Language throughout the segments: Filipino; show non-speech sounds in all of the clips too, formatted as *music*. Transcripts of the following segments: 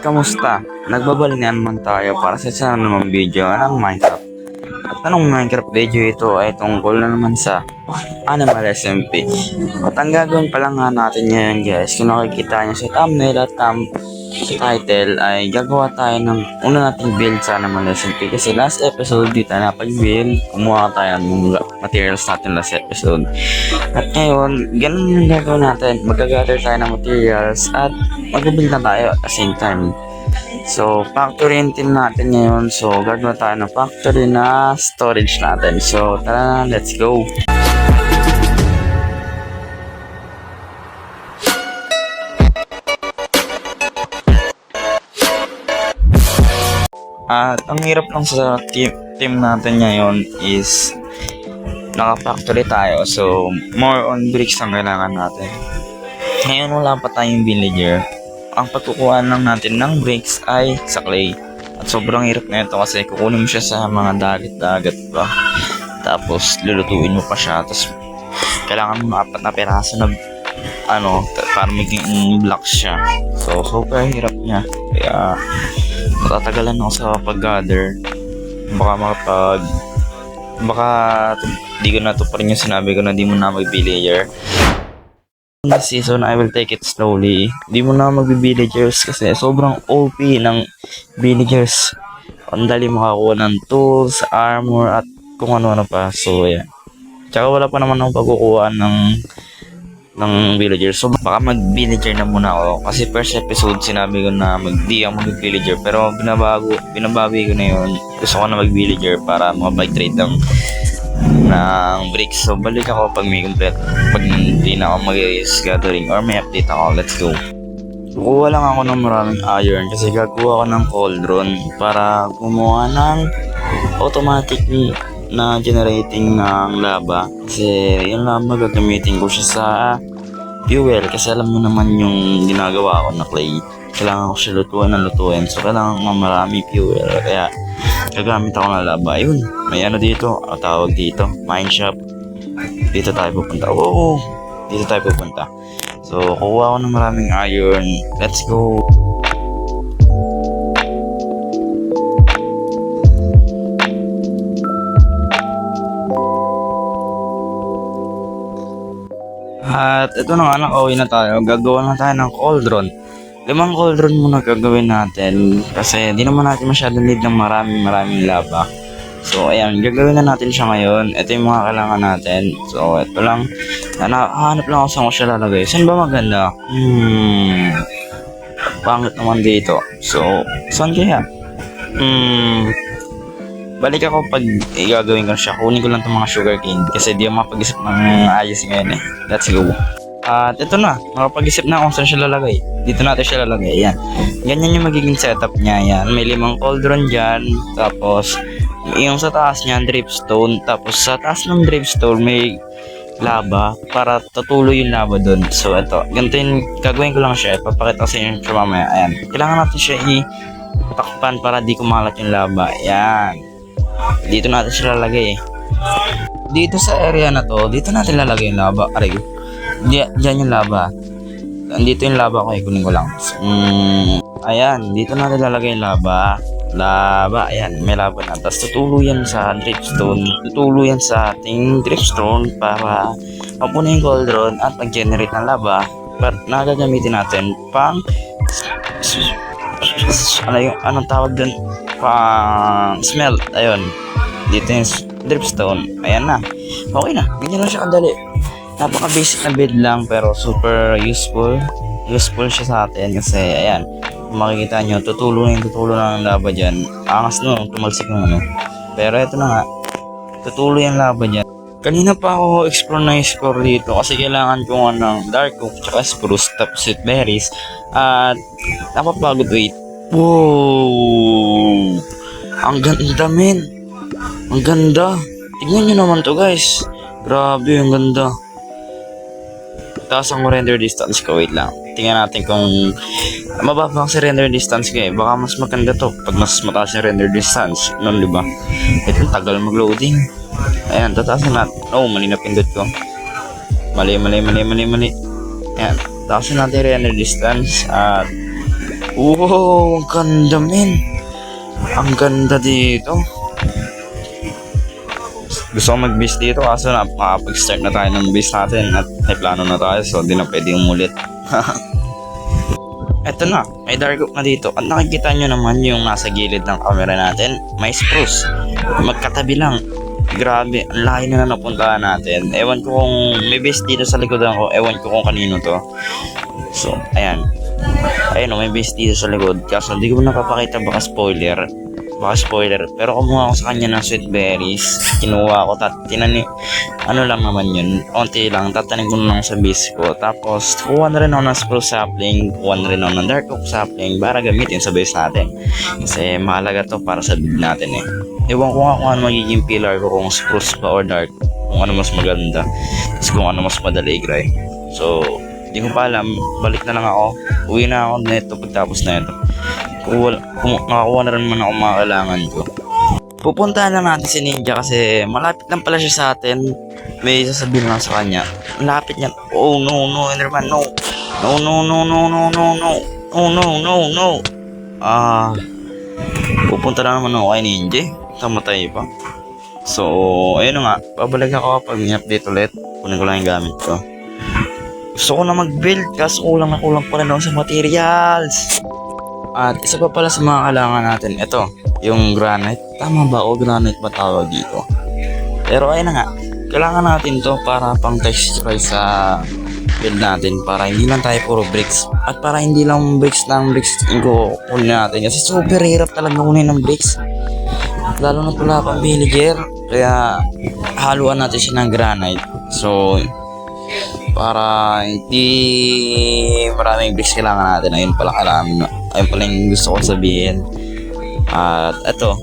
kamusta? Nagbabalikan naman tayo para sa isa na naman video ng Minecraft. At anong Minecraft video ito ay tungkol na naman sa Animal SMP. At ang gagawin pa lang nga natin ngayon guys, kung nakikita nyo sa thumbnail at thumb title ay gagawa tayo ng una nating build sa Animal SMP. Kasi last episode di tayo napag-build, kumuha tayo ng materials natin last episode. At ngayon, ganun yung gagawin natin. Mag-gather tayo ng materials at mag-build na tayo at the same time. So, factory team natin ngayon. So, gagawin tayo ng factory na storage natin. So, tara na, let's go! At ang hirap lang sa team, team natin ngayon is naka-factory tayo. So, more on bricks ang kailangan natin. Ngayon wala pa tayong villager. Ang pagkukuha lang natin ng bricks ay sa clay. At sobrang hirap na ito kasi kukunin mo siya sa mga dagat-dagat pa. Tapos lulutuin mo pa siya. Tapos kailangan mo apat na peraso na ano, para maging blocks siya. So, super hirap niya. Kaya, matatagalan ako sa pag-gather. Baka makapag... Baka di ko na to pa rin yung sinabi ko na di mo na mag-villager. This season, I will take it slowly. Di mo na mag-villagers kasi sobrang OP ng villagers. Ang dali makakuha ng tools, armor, at kung ano-ano pa. So, yeah. Tsaka wala pa naman akong pagkukuha ng ng villagers. So, baka mag-villager na muna ako. Kasi first episode, sinabi ko na mag-di ako mag-villager. Pero binabago, binabawi ko na yun. Gusto ko na mag-villager para makapag-trade ng ng bricks. So, balik ako pag may complete. Pag hindi na ako mag-gathering or may update ako. Let's go. Kukuha lang ako ng maraming iron kasi gagawa ko ng cauldron para gumawa ng automatic na generating ng lava. Kasi yung lava gagamitin ko siya sa fuel kasi alam mo naman yung ginagawa ko na clay. Kailangan ko siya lutuan ng lutuin. So, kailangan ko marami fuel. Kaya, gagamit ako ng lava. Ayun, may ano dito. Ang tawag dito. Mine shop. Dito tayo pupunta. Oo, dito tayo pupunta. So, kuha ko ng maraming iron. Let's go. At ito na nga, nakauwi na tayo. Gagawa na tayo ng cauldron. Limang cauldron muna gagawin natin. Kasi di naman natin masyadong need ng maraming maraming lava. So, ayan, gagawin na natin siya ngayon. Ito yung mga kailangan natin. So, ito lang. Nahanap lang ako saan ko siya lalagay. Saan ba maganda? Hmm. Pangit naman dito. So, saan kaya? Hmm. Balik ako pag igagawin ko siya. Kunin ko lang itong mga sugarcane. Kasi di ako mapag-isip ng ayos ngayon eh. Let's go. At ito na, makapag-isip na kung saan siya lalagay. Dito natin siya lalagay. Yan. Ganyan yung magiging setup niya. Yan. May limang cauldron dyan. Tapos, yung sa taas niya, dripstone. Tapos sa taas ng dripstone, may lava para tatuloy yung lava doon. So, ito. Ganito yung gagawin ko lang siya. Ipapakita ko sa inyo siya mamaya. Ayan. Kailangan natin siya i-takpan para di kumalat yung lava. Ayan. Dito natin siya lalagay eh. Dito sa area na to, dito natin lalagay yung lava. Aray, di, dyan yung lava. Andito yung lava ko, eh, kunin ko lang. Mm, ayan, dito natin lalagay yung lava. Lava, ayan, may lava na. Tapos tutulo yan sa dripstone. Tutulo yan sa ating dripstone para mapuno yung cauldron at mag-generate ng lava. But nagagamitin natin pang ano yung anong tawag dun pang smelt ayun. Dito yung dripstone. Ayan na. Okay na. Ganyan lang siya kadali. Napaka basic na build lang pero super useful. Useful siya sa atin kasi ayan. Kung makikita nyo tutulo na yung tutulo ng lava dyan. Angas no tumalsik ng ano. Pero eto na nga tutulo yung lava dyan. Kanina pa ako explore na explore dito kasi kailangan ko nga ng dark oak tsaka spruce tapos sweet berries. At napapagod wait Wow! Ang ganda, men. Ang ganda. Tignan nyo naman to, guys. Grabe, ang ganda. Taas ang render distance ko. Wait lang. Tingnan natin kung mababa ang render distance ko eh. Baka mas maganda to pag mas mataas yung render distance. Nun, di ba? Ito, tagal mag-loading. Ayan, tataasin natin. Oh, mali na pindot ko. Mali, mali, mali, mali, mali. Ayan, taasin natin yung render distance at Wow, ang ganda men. Ang ganda dito. Gusto ko mag-base dito kaso na makapag-start na tayo ng base natin at may plano na tayo so di na pwede umulit. *laughs* Eto na, may dark oak na dito at nakikita nyo naman yung nasa gilid ng camera natin. May spruce. Magkatabi lang. Grabe, ang laki na na napuntahan natin. Ewan ko kung may base dito sa likodan ko. Ewan ko kung kanino to. So, ayan. Ayun, may base dito sa likod. Kaso hindi ko napapakita baka spoiler. Baka spoiler. Pero kumuha ako sa kanya ng sweet berries. Kinuha ko. Tat tinani ano lang naman yun. Onti lang. Tatanim ko lang sa base ko. Tapos, kuha na rin ako ng spruce sapling. Kuha na rin ako ng dark oak sapling para gamitin sa base natin. Kasi mahalaga to para sa build natin eh. Ewan ko nga kung ano magiging pillar ko kung spruce ba or dark. Kung ano mas maganda. Tapos kung ano mas madali i-grind. So, hindi ko pa alam. Balik na lang ako. Uwi na ako neto pagtapos na ito. Kung, wala- kung makakuha na rin naman ako mga kailangan ko. Pupuntahan lang natin si Ninja kasi malapit lang pala siya sa atin. May sasabihin lang sa kanya. Malapit niya. Oh no no Enderman no. No no no no no no no. Oh no no no. Ah. pupunta na naman ako kay Ninja. Tamatay pa. So, ayun na nga. Babalik ako pag may update ulit. Kunin ko lang yung gamit ko. Gusto ko na mag-build kaso kulang na kulang pa rin ako sa materials. At isa pa pala sa mga kailangan natin, ito, yung granite. Tama ba o granite ba tawag dito? Pero ayun na nga, kailangan natin to para pang texturize sa build natin para hindi lang tayo puro bricks. At para hindi lang bricks lang bricks yung kukunin natin. Kasi super hirap talaga kunin ng bricks. Lalo na pala pang villager. Kaya haluan natin siya ng granite. So, para hindi maraming bricks kailangan natin. Ayun pala kailangan. Ayun pala yung gusto ko sabihin. At eto,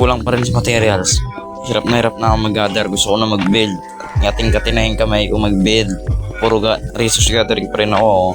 kulang pa rin sa materials. Hirap na hirap na ako mag-gather. Gusto ko na mag-build. Ngating-kati na yung kamay ko mag-build. Puro ga resource gathering pa rin ako.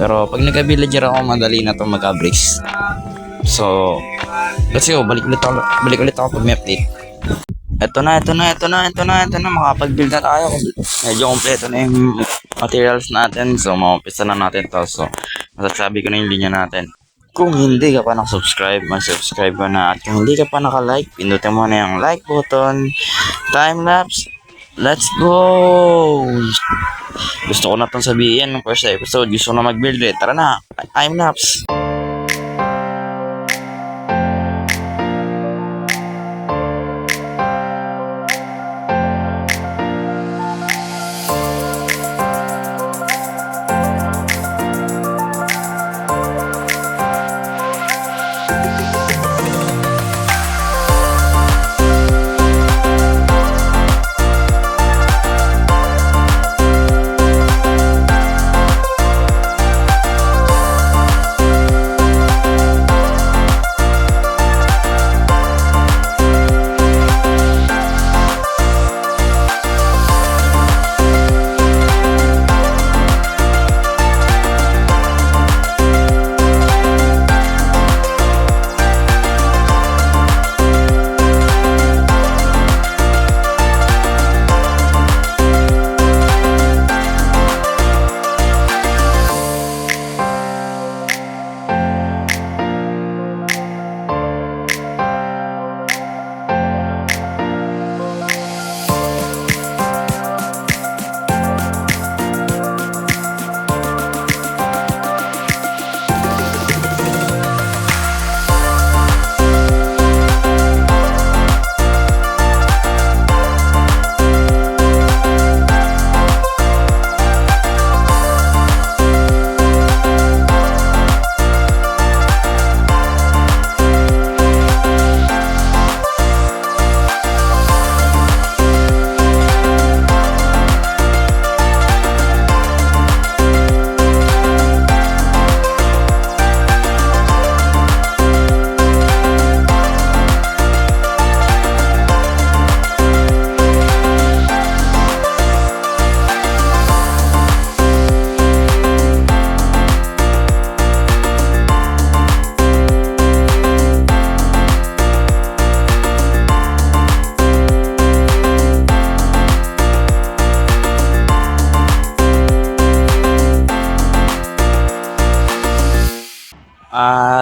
Pero pag nagka-villager ako, madali na to magka-bricks. So, let's go. Balik ulit ako, balik ulit ako pag may update. Ito na, ito na, ito na, ito na, ito na. Makapag-build na tayo. Medyo kompleto na yung materials natin. So, maumpisa na natin to. So, masasabi ko na yung linya natin. Kung hindi ka pa nakasubscribe, mag-subscribe ka na. At kung hindi ka pa nakalike, pindutin mo na yung like button. Time-lapse. Let's go! Gusto ko na itong sabihin ng first episode. Gusto na mag-build eh. Tara na. Time-lapse.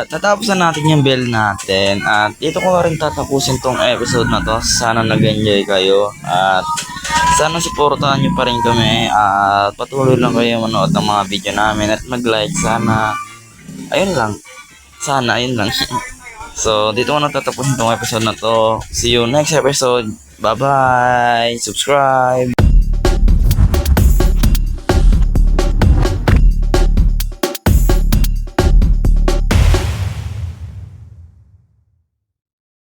At na natin yung bell natin. At dito ko rin tatapusin tong episode na to. Sana nag-enjoy kayo. At sana supportahan nyo pa rin kami. At patuloy lang kayo manood ng mga video namin. At mag-like sana. Ayun lang. Sana, ayun lang. *laughs* so, dito ko na tatapusin tong episode na to. See you next episode. Bye-bye. Subscribe.